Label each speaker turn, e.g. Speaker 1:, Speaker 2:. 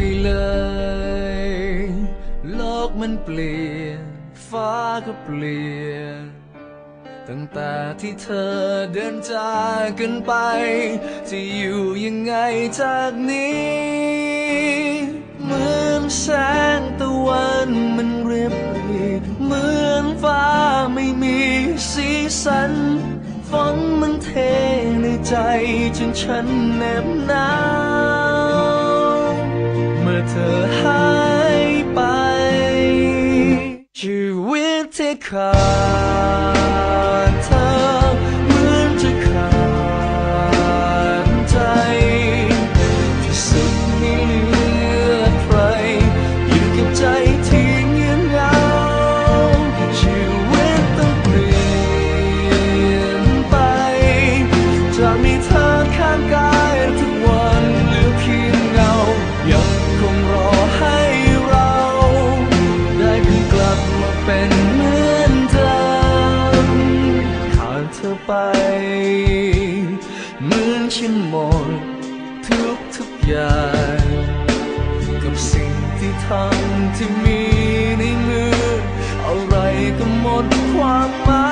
Speaker 1: ไปเลย โลกมันเปลี่ยน ฟ้าก็เปลี่ยน ตั้งแต่ที่เธอเดินจากกันไป จะอยู่ยังไงจากนี้ เหมือนแสงตะวันมันเรียบเรียเหมือนฟ้าไม่มีสีสันฝนมันเทในใจจนฉันแนบหนาว เธอหายไปชีวิตที่ขาด อย่างกับสิ่งที่ทำที่มีในมือ อะไรก็หมดความหมาย